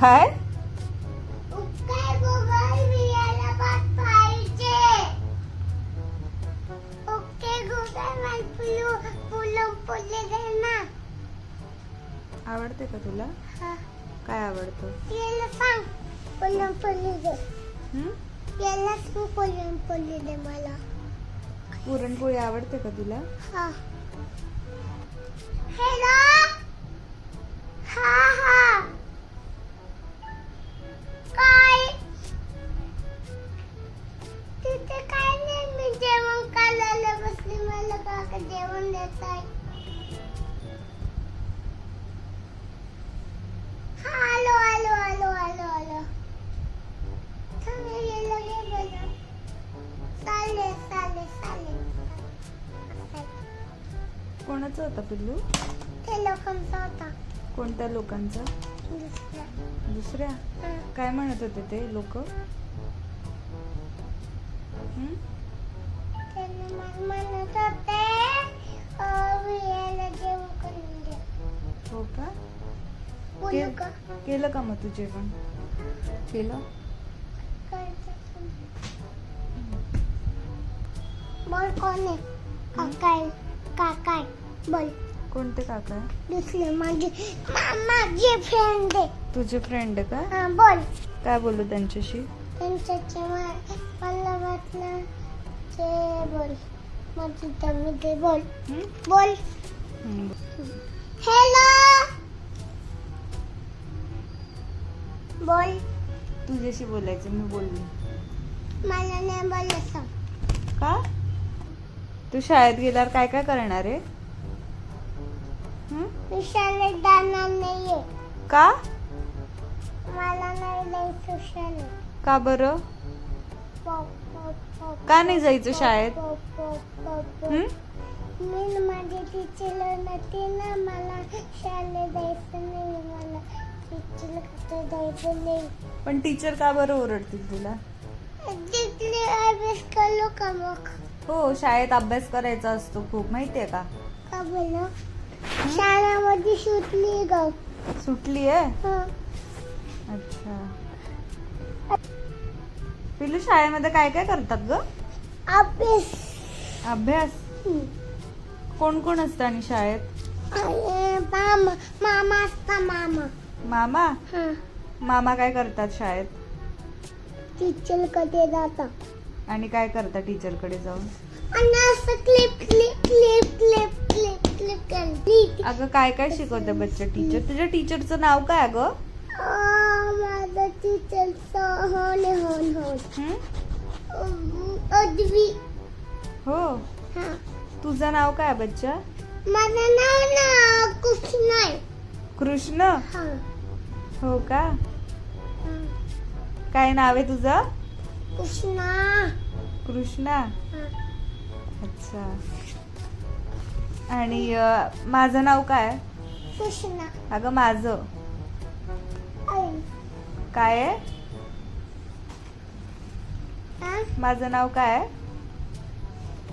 काय? आवडते का तुला? हा. काय आवडतं? याला सांग पुलम पुले दे. हं? याला सांग पुलम पुले दे मला. पुरणपोळी आवडते का तुला? हा. हॅलो कोणाचं होता पिल्लू? ते लोकांचा होता कोणत्या लोकांचा? दुसऱ्या. काय म्हणत होते ते लोक? म्हणत होते बोलू का केलं का मग तू जेवण? केलं. बोल कोण आहे? काकाय काकाय बोल. कोणते काका आहे? दुसरे माझे मा- माझे फ्रेंड आहे. तुझे फ्रेंड आहे का? हा बोल. काय बोलू त्यांच्याशी? त्यांच्याचे मा- मला वाटलं ते बोल. माझी तम्मी ते बोल. हं? बोल. हं. हॅलो बोल. तुझ्याशी बोलायचं मी बोलली. मला नाही सांग का? तू शाळेत गेल्यावर काय काय करणार आहे? मी शाळेत जाणार नाहीये. का? मला नाही जायचं शाळेत. का बरं? का नाही जायचं शाळेत? मी न माझी टीचर नव्हती ना मला शाळेत जायचं नाही मला पण टीचर का बरं ओरडतील तुला? अभ्यास का मग? हो शाळेत अभ्यास करायचा असतो खूप माहितीये का? का बोल शाळेमध्ये सुटली ग. सुटली आहे? हं. अच्छा. पिलू शाळेमध्ये काय काय करतात ग? अभ्यास. अभ्यास. कोण कोण असतं आणि शाळेत? मामा मामा असता मामा. मामा? हा. मामा काय करतात शाळेत? टीचरकडे जाता आणि काय करतात टीचरकडे जाऊन? आणि असं clip clip clip clip clip clip करली अगं काय काय शिकवते बच्चा टीचर तुझ्या टीचरचं नाव काय अगं? माझा टीचरचं होन होन होन हं? अद्वी. हो. हा. तुझं नाव काय बच्चा? माझं नाव ना कृष्ण? हा. हो का. काय नाव आहे तुझं? कृष्णा. कृष्णा. अच्छा. आणि माझं नाव काय? कृष्णा. अगं माझं. काय आहे? हा? माझं नाव काय आहे?